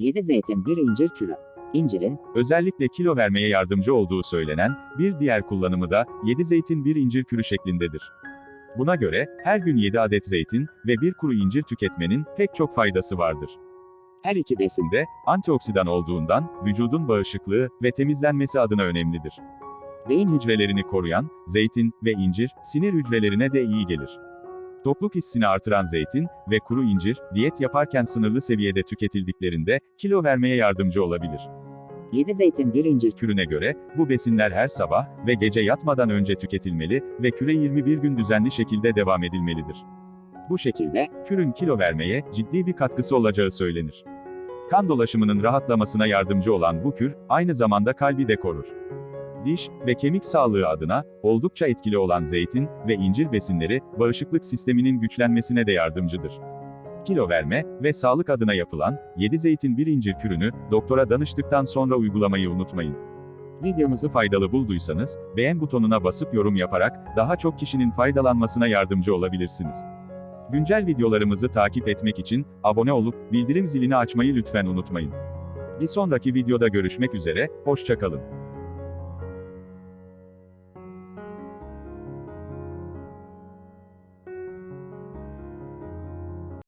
7 zeytin 1 incir kürü. İncirin, Özellikle kilo vermeye yardımcı olduğu söylenen, bir diğer kullanımı da, 7 zeytin 1 incir kürü şeklindedir. Buna göre, her gün 7 adet zeytin ve bir kuru incir tüketmenin pek çok faydası vardır. her iki besin, Besinde, antioksidan olduğundan, vücudun bağışıklığı ve temizlenmesi adına önemlidir. beyin hücre, Hücrelerini koruyan, zeytin ve incir, sinir hücrelerine de iyi gelir. Tokluk hissini artıran zeytin ve kuru incir, diyet yaparken sınırlı seviyede tüketildiklerinde, kilo vermeye yardımcı olabilir. 7 zeytin 1 incir kürü. Kürüne göre, bu besinler her sabah ve gece yatmadan önce tüketilmeli ve küre 21 gün düzenli şekilde devam edilmelidir. Bu şekilde, Kürün kilo vermeye ciddi bir katkısı olacağı söylenir. Kan dolaşımının rahatlamasına yardımcı olan bu kür, aynı zamanda kalbi de korur. Diş ve kemik sağlığı adına oldukça etkili olan zeytin ve incir besinleri, bağışıklık sisteminin güçlenmesine de yardımcıdır. Kilo verme ve sağlık adına yapılan 7 zeytin 1 incir kürünü doktora danıştıktan sonra uygulamayı unutmayın. Videomuzu faydalı bulduysanız, beğen butonuna basıp yorum yaparak daha çok kişinin faydalanmasına yardımcı olabilirsiniz. Güncel videolarımızı takip etmek için abone olup bildirim zilini açmayı lütfen unutmayın. Bir sonraki videoda görüşmek üzere, hoşçakalın.